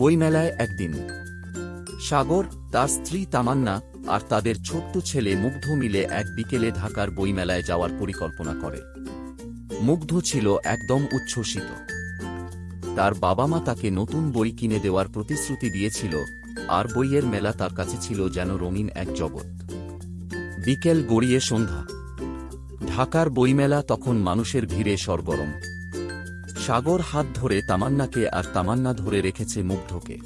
বইমেলায় একদিন। সাগর, তার স্ত্রী তামান্না আর তাদের ছোট্ট ছেলে মুগ্ধ মিলে এক বিকেলে ঢাকার বইমেলায় যাওয়ার পরিকল্পনা করে। মুগ্ধ ছিল একদম উচ্ছ্বসিত। তার বাবা মা তাকে নতুন বই কিনে দেওয়ার প্রতিশ্রুতি দিয়েছিল, আর বইয়ের মেলা তার কাছে ছিল যেন রঙিন এক জগৎ। বিকেল গড়িয়ে সন্ধ্যা। ঢাকার বইমেলা তখন মানুষের ভিড়ে সরগরম। সাগর হাত ধরে তামান্নাকে আর তামান্না ধরে রেখেছে মুগ্ধকে।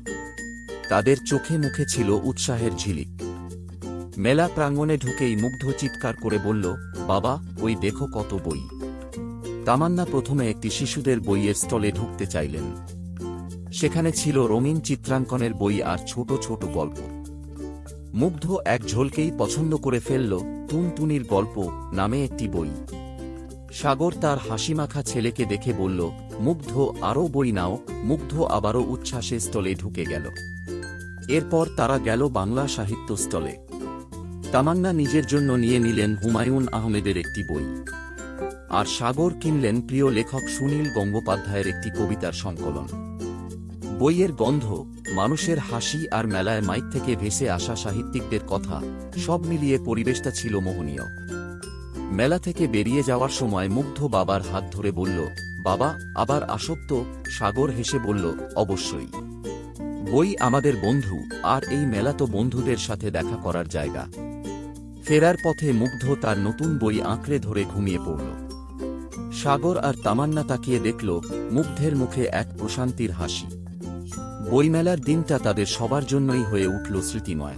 তাদের চোখে মুখে ছিল উৎসাহের ঝিলিক। মেলা প্রাঙ্গণে ঢুকেই মুগ্ধ চিৎকার করে বলল, বাবা, ওই দেখো কত বই। তামান্না প্রথমে একটি শিশুদের বইয়ের স্টলে ঢুকতে চাইলেন। সেখানে ছিল রঙিন চিত্রাঙ্কনের বই আর ছোট ছোট গল্প। মুগ্ধ এক ঝোলকেই পছন্দ করে ফেলল, টুনটুনির গল্প নামে একটি বই। সাগর তার হাসিমাখা ছেলেকে দেখে বলল মুগ্ধ আরও বই নাও, মুগ্ধ আবারও উচ্ছ্বাসে স্টলে ঢুকে গেল। এরপর তারা গেল বাংলা সাহিত্য স্টলে তামান্না নিজের জন্য নিয়ে নিলেন হুমায়ুন আহমেদের একটি বই। আর সাগর কিনলেন প্রিয় লেখক সুনীল গঙ্গোপাধ্যায়ের একটি কবিতার সংকলন। বইয়ের গন্ধ, মানুষের হাসি আর মেলায় মাইক থেকে ভেসে আসা সাহিত্যিকদের কথা, সব মিলিয়ে পরিবেশটা ছিল মোহনীয়। মেলা থেকে বেরিয়ে যাওয়ার সময় মুগ্ধ বাবার হাত ধরে বলল বাবা আবার আসক্ত সাগর হেসে বলল, অবশ্যই। বই আমাদের বন্ধু, আর এই মেলা তো বন্ধুদের সাথে দেখা করার জায়গা। ফেরার পথে মুগ্ধ তার নতুন বই আঁকড়ে ধরে ঘুমিয়ে পড়ল। সাগর আর তামান্না তাকিয়ে দেখল, মুগ্ধের মুখে এক প্রশান্তির হাসি। বইমেলার দিনটা তাদের সবার জন্যই হয়ে উঠল স্মৃতিময়।